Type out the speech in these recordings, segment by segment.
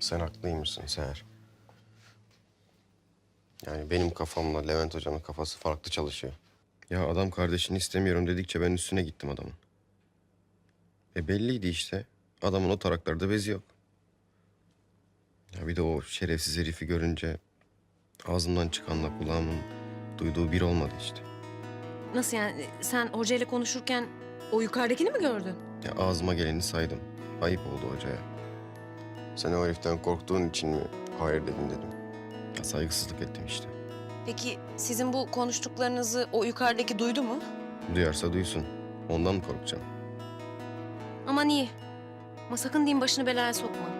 Sen haklıymışsın Seher. Yani benim kafamla Levent Hoca'nın kafası farklı çalışıyor. Ya adam kardeşini istemiyorum dedikçe ben üstüne gittim adamın. E belliydi işte. Adamın o taraklarda bezi yok. Ya bir de o şerefsiz herifi görünce ağzımdan çıkanla kulağımın duyduğu bir olmadı işte. Nasıl yani? Sen hocayla konuşurken o yukarıdakini mi gördün? Ya ağzıma geleni saydım. Ayıp oldu hocaya. Sen o heriften korktuğun için mi hayır dedin dedim. Ya saygısızlık ettim işte. Peki sizin bu konuştuklarınızı o yukarıdaki duydu mu? Duyarsa duysun. Ondan mı korkacağım? Aman iyi. Ama sakın diyeyim başını belaya sokma.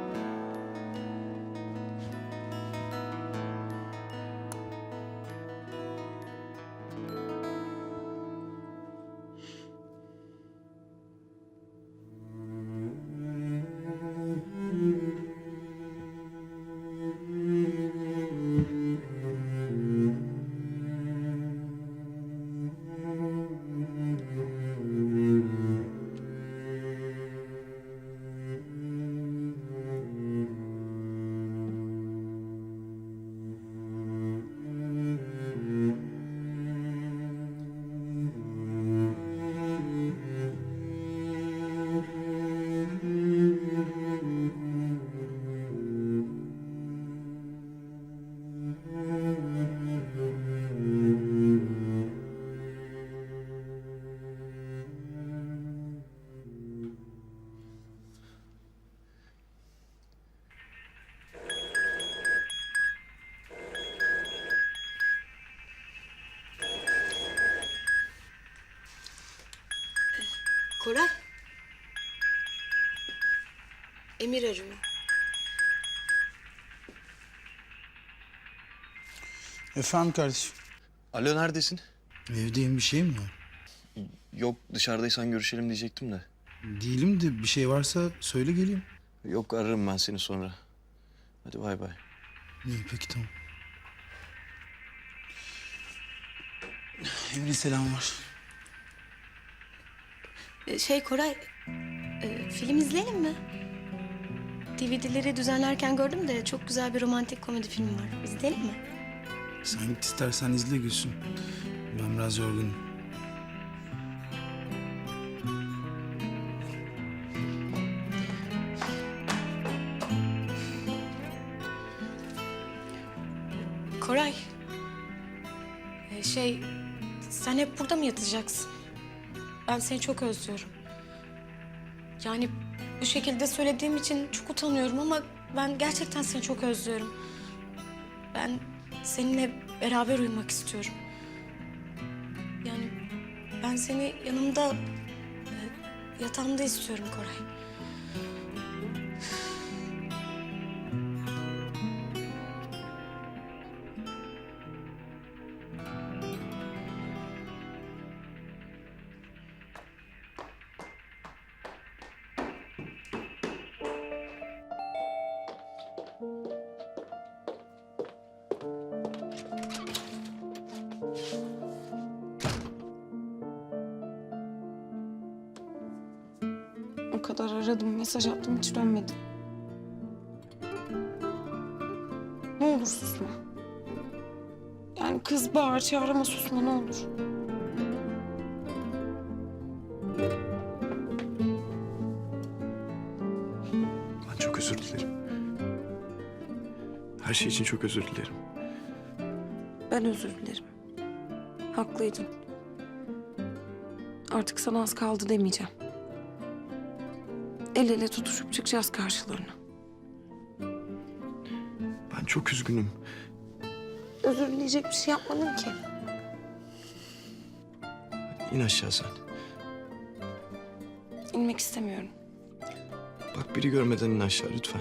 Koray. Emir arıyor. Efendim kardeşim. Alo neredesin? Evdeyim bir şey mi var? Yok dışarıdaysan görüşelim diyecektim de. Değilim de bir şey varsa söyle geleyim. Yok ararım ben seni sonra. Hadi bay bay. İyi peki tamam. Emre selam var. Ee, Şey Koray, e, film izleyelim mi? DVD'leri düzenlerken gördüm de çok güzel bir romantik komedi filmi var. İzleyelim mi? Sen git istersen izle Gülsüm. Ben biraz yorgunum. Koray, e, şey sen hep burada mı yatacaksın? Ben seni çok özlüyorum. Yani bu şekilde söylediğim için çok utanıyorum ama ben gerçekten seni çok özlüyorum. Ben seninle beraber uyumak istiyorum. Yani ben seni yanımda e, yatağımda istiyorum Koray. Kadar aradım, mesaj attım hiç dönmedi. Ne olur susma. Yani kız bağır çağır ama susma ne olur. Ben çok özür dilerim. Her şey için çok özür dilerim. Ben özür dilerim. Haklıydın. Artık sana az kaldı demeyeceğim. El ele tutuşup çıkacağız karşılarına. Ben çok üzgünüm. Özür dileyecek bir şey yapmadın ki. İn aşağı sen. İnmek istemiyorum. Bak biri görmeden in aşağı lütfen.